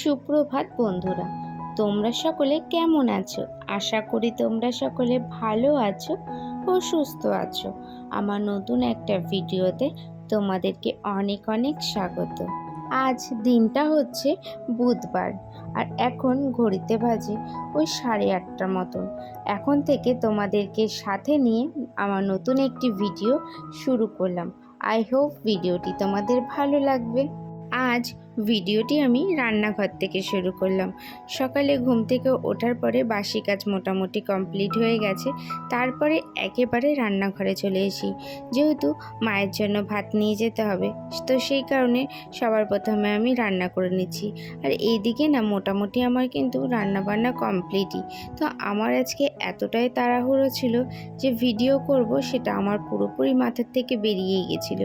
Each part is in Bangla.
সুপ্রভাত বন্ধুরা, তোমরা সকলে কেমন আছো? আশা করি তোমরা সকলে ভালো আছো ও সুস্থ আছো। আমার নতুন একটা ভিডিওতে তোমাদেরকে অনেক অনেক স্বাগত। আজ দিনটা হচ্ছে বুধবার, আর এখন ঘড়িতে বাজে ওই সাড়ে আটটার মতন। এখন থেকে তোমাদেরকে সাথে নিয়ে আমার নতুন একটি ভিডিও শুরু করলাম। আই হোপ ভিডিওটি তোমাদের ভালো লাগবে। আজ ভিডিওটি আমি রান্নাঘর থেকে শুরু করলাম। সকালে ঘুম থেকে ওঠার পরে বাসি কাজ মোটামুটি কমপ্লিট হয়ে গেছে। তারপরে একেবারে রান্নাঘরে চলে এসি যেহেতু মায়ের জন্য ভাত নিয়ে যেতে হবে, তো সেই কারণে সবার প্রথমে আমি রান্না করে নিচ্ছি। আর এইদিকে না, মোটামুটি আমার কিন্তু রান্না বান্না কমপ্লিটই। তো আমার আজকে এতটাই তাড়াহুড়ো ছিল যে ভিডিও করব, সেটা আমার পুরোপুরি মাথার থেকে বেরিয়ে গেছিল।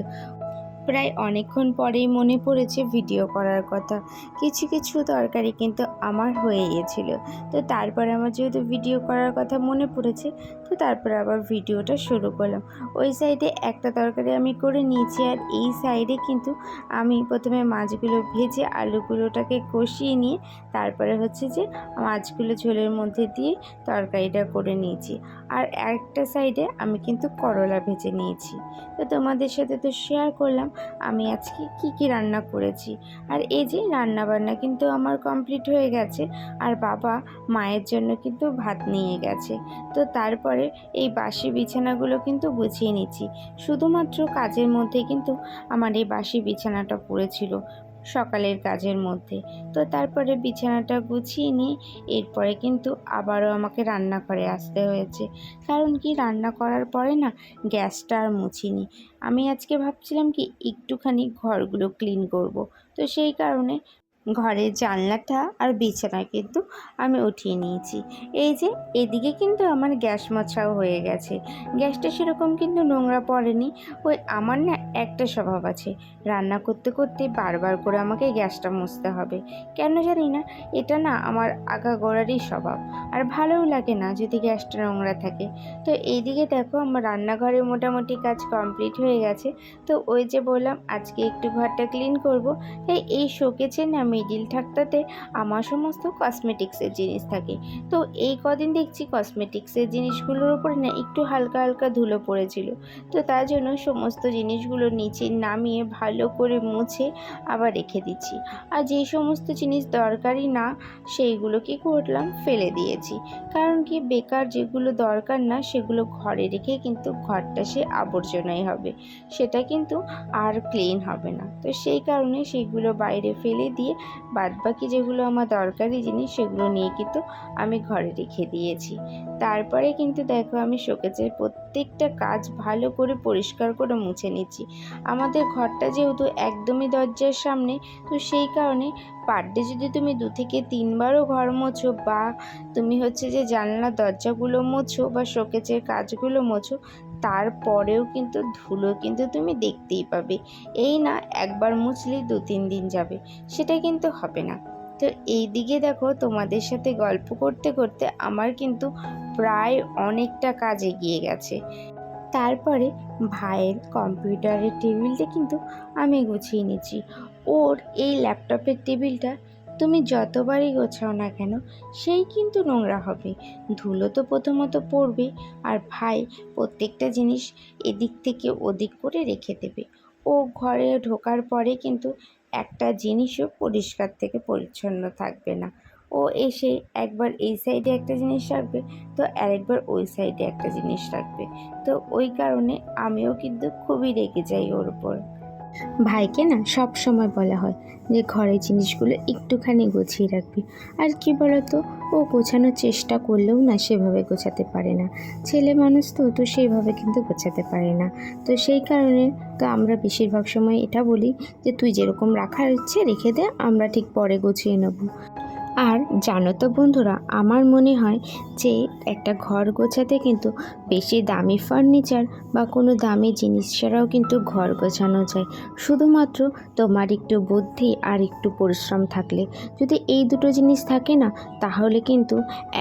প্রায় অনেকক্ষণ পরেই মনে পড়েছে ভিডিও করার কথা। কিছু কিছু তরকারি কিন্তু আমার হয়ে গিয়েছিল। তো তারপরে আমার যেহেতু ভিডিও করার কথা মনে পড়েছে, তো তারপরে আবার ভিডিওটা শুরু করলাম। ওই সাইডে একটা তরকারি আমি করে নিয়েছি আর এই সাইডে কিন্তু আমি প্রথমে মাছগুলো ভেজে আলুগুলোটাকে কষিয়ে নিয়ে তারপরে হচ্ছে যে মাছগুলো ঝোলের মধ্যে দিয়ে তরকারিটা করে নিয়েছি। আর একটা সাইডে আমি কিন্তু করলা ভেজে নিয়েছি। তো তোমাদের সাথে তো শেয়ার করলাম আমি আজকে কি কি রান্না করেছি। আর এই যে রান্না বান্না কিন্তু আমার কমপ্লিট হয়ে গেছে, আর বাবা মায়ের জন্য কিন্তু ভাত নিয়ে গেছে। তো তারপরে এই বাসি বিছানাগুলো কিন্তু গুছিয়ে নিচ্ছি। শুধুমাত্র কাজের মধ্যে কিন্তু আমার এই বাসি বিছানাটা পড়েছিল। সকালের কাজের মধ্যে। তো তারপরে বিছানাটা গুছিয়ে নিয়ে এরপরে কিন্তু আবারও আমাকে রান্নাঘরে আসতে হয়েছে। কারণ কি রান্না করার পরে না গ্যাসটা আর মুছিনি। আমি আজকে ভাবছিলাম কি একটুখানি ঘরগুলো ক্লিন করব। তো সেই কারণে ঘরের জানলাটা আর বিছানা কিন্তু আমি উঠিয়ে নিয়েছি। এই যে, এদিকে কিন্তু আমার গ্যাস মোছাও হয়ে গেছে। গ্যাসটা সেরকম কিন্তু নোংরা পড়েনি। ওই আমার না একটা স্বভাব আছে। রান্না করতে করতে বারবার করে আমাকে গ্যাসটা মুছতে হবে। কেন জানি না, এটা না আমার আগা গোড়ারই স্বভাব। আর ভালোও লাগে না যদি গ্যাসটা নোংরা থাকে। তো এইদিকে দেখো, আমার রান্নাঘরে মোটামুটি কাজ কমপ্লিট হয়ে গেছে। তো ওই যে বললাম, আজকে একটু ঘরটা ক্লিন করব। তাই এই শোকেছে না মিডিল ঠাকটাতে আমার সমস্ত কসমেটিক্সের জিনিস থাকে। তো এই কদিন দেখছি কসমেটিক্সের জিনিসগুলোর উপরে না একটু হালকা হালকা ধুলো পড়েছিল। তো তার জন্য সমস্ত জিনিসগুলো নিচে নামিয়ে ভালো করে মুছে আবার রেখে দিচ্ছি। আর যেই সমস্ত জিনিস দরকারি না সেইগুলো কি করলাম, ফেলে দিয়েছি। কারণ কি, বেকার যেগুলো দরকার না, সেগুলো ঘরে রেখে কিন্তু ঘরটা সে আবর্জনাই হবে। সেটা কিন্তু আর ক্লিন হবে না। তো সেই কারণে সেইগুলো বাইরে ফেলে দিয়ে বাদবাকি যেগুলো আমার দরকারি জিনিস সেগুলো নিয়ে কিন্তু আমি ঘরে রেখে দিয়েছি। তারপরে কিন্তু দেখো আমি শোকেজের প্রত্যেকটা কাজ ভালো করে পরিষ্কার করে মুছে নিচ্ছি। আমাদের ঘরটা যেহেতু একদমই দরজার সামনে, তো সেই কারণে পার ডে যদি তুমি দু থেকে তিনবারও ঘর মোছো বা তুমি হচ্ছে যে জানলা দরজাগুলো মোছো বা শোকেজের কাজগুলো মোছো তারপরেও কিন্তু ধুলো কিন্তু তুমি দেখতেই পাবে। এই না, একবার মুছলেই দু তিন দিন যাবে, সেটা কিন্তু হবে না। তো এই দিকে দেখো, তোমাদের সাথে গল্প করতে করতে আমার কিন্তু প্রায় অনেকটা কাজ এগিয়ে গেছে। তারপরে ভাইয়ের কম্পিউটারের টেবিলটা কিন্তু আমি গুছিয়ে নিয়েছি ওর এই ল্যাপটপের টেবিলটা তুমি যতবারই গোছাও না কেন, সেই কিন্তু নোংরা হবে। ধুলো তো প্রথমত পড়বে, আর ভাই প্রত্যেকটা জিনিস এদিক থেকে ওদিক করে রেখে দেবে। ও ঘরে ঢোকার পরে কিন্তু একটা জিনিসও পরিষ্কার থেকে পরিচ্ছন্ন থাকবে না। ও এসে একবার এই সাইডে একটা জিনিস রাখবে, তো আরেকবার ওই সাইডে একটা জিনিস রাখবে। তো ওই কারণে আমিও কিন্তু খুবই রেগে যাই ওর উপর। ভাইকে না সব সময় বলা হয় যে ঘরের জিনিসগুলো একটুখানি গুছিয়ে রাখবি। আর কি বলতো, ও গোছানোর চেষ্টা করলেও না সেভাবে গোছাতে পারে না। ছেলে মানুষ তো তো সেইভাবে কিন্তু গোছাতে পারে না। তো সেই কারণে তো আমরা বেশিরভাগ সময় এটা বলি যে, তুই যেরকম রাখার ইচ্ছে রেখে দে, আমরা ঠিক পরে গুছিয়ে নেব। আর জানো তো বন্ধুরা, আমার মনে হয় যে একটা ঘর গোছাতে কিন্তু বেশি দামি ফার্নিচার বা কোনো দামি জিনিস ছাড়াও কিন্তু ঘর গোছানো যায়। শুধুমাত্র তোমার একটু বুদ্ধি আর একটু পরিশ্রম থাকলে। যদি এই দুটো জিনিস থাকে না, তাহলে কিন্তু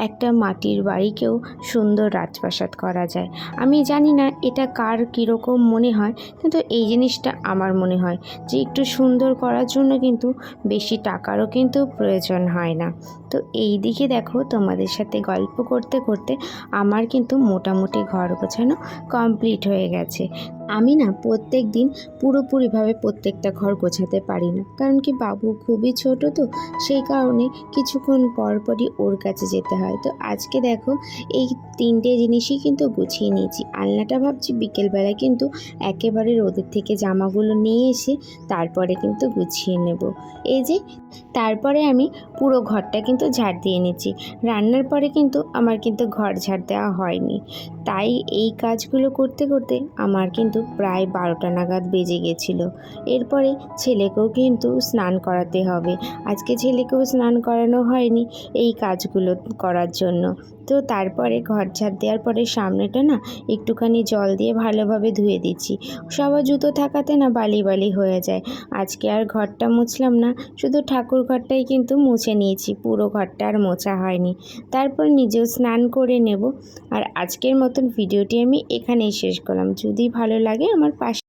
একটা মাটির বাড়িকেও সুন্দর রাজপ্রাসাদ করা যায়। আমি জানি না এটা কার কীরকম মনে হয়, কিন্তু এই জিনিসটা আমার মনে হয় যে একটু সুন্দর করার জন্য কিন্তু বেশি টাকারও কিন্তু প্রয়োজন হয় না। তো এই দিকে দেখো তোমাদের সাথে গল্প করতে করতে আমার কিন্তু মোটামুটি ঘর গোছানো কমপ্লিট হয়ে গেছে। আমি না প্রত্যেক দিন পুরোপুরিভাবে প্রত্যেকটা ঘর গোছাতে পারি না। কারণ কি বাবু খুবই ছোট তো, সেই কারণে কিছুক্ষণ পর পরই ওর কাছে যেতে হয়। তো আজকে দেখো এই তিনটে জিনিসই কিন্তু গুছিয়ে নিয়েছি। আলনাটা ভাবছি বিকেলবেলায় কিন্তু একেবারে রোদের থেকে জামাগুলো নিয়ে এসে তারপরে কিন্তু গুছিয়ে নেব। এই যে তারপরে আমি পুরো ঘরটা কিন্তু ঝাড় দিয়ে নিচ্ছি। রান্নার পরে কিন্তু আমার কিন্তু ঘর ঝাড় দেওয়া হয়নি। তাই এই কাজগুলো করতে করতে আমার কিন্তু প্রায় বারোটা নাগাদ বেজে গেছিল। এরপরে ছেলেকেও কিন্তু স্নান করাতে হবে। আজকে ছেলেকেও স্নান করানো হয়নি এই কাজগুলো করার জন্য। তো তারপরে ঘর ঝাড় দেওয়ার পরে সামনেটা না একটুখানি জল দিয়ে ভালোভাবে ধুয়ে দিচ্ছি। সবার জুতো থাকাতে না বালি বালি হয়ে যায়। আজকে আর ঘরটা মুছলাম না, শুধু ঠাকুর ঘরটাই কিন্তু মুছে নিয়েছি, পুরো ঘরটা আর মোছা হয়নি। তারপর নিজেও স্নান করে নেব। আর আজকের মতন ভিডিওটি আমি এখানেই শেষ করলাম। যদি ভালো লাগে আমার পাশে